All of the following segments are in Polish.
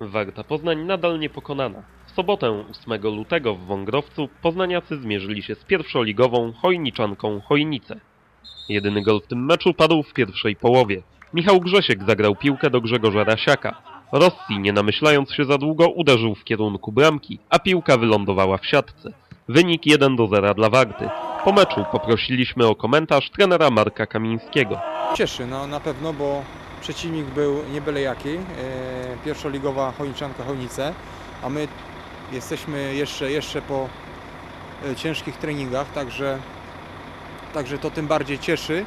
Warta Poznań nadal niepokonana. W sobotę 8 lutego w Wągrowcu poznaniacy zmierzyli się z pierwszoligową Chojniczanką Chojnice. Jedyny gol w tym meczu padł w pierwszej połowie. Michał Grzesiek zagrał piłkę do Grzegorza Rasiaka. Rossi, nie namyślając się za długo, uderzył w kierunku bramki, a piłka wylądowała w siatce. Wynik 1 do 0 dla Warty. Po meczu poprosiliśmy o komentarz trenera Marka Kamińskiego. Cieszy no, na pewno, bo przeciwnik był nie byle jaki. Pierwszoligowa Chojniczanka Chojnice, a my jesteśmy jeszcze, jeszcze po e, ciężkich treningach, także, także to tym bardziej cieszy.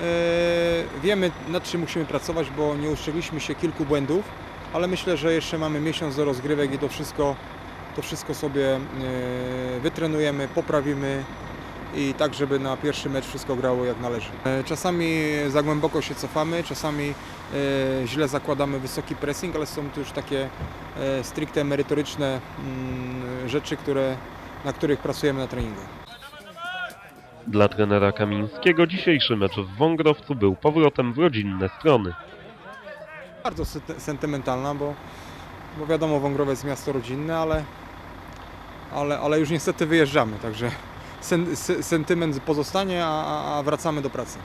E, wiemy nad czym musimy pracować, bo nie uszczegliśmy się kilku błędów, ale myślę, że jeszcze mamy miesiąc do rozgrywek i to wszystko, to wszystko sobie e, wytrenujemy, poprawimy i tak, żeby na pierwszy mecz wszystko grało jak należy. E, Czasami za głęboko się cofamy, czasami e, źle zakładamy wysoki pressing, ale są to już takie e, stricte merytoryczne mm, rzeczy, które, na których pracujemy na treningu. Dla trenera Kamińskiego dzisiejszy mecz w Wągrowcu był powrotem w rodzinne strony. Bardzo sentymentalna, bo, bo wiadomo, Wągrowiec miasto rodzinne, ale, ale, ale już niestety wyjeżdżamy, także sen, sentyment pozostanie, a- a wracamy do pracy.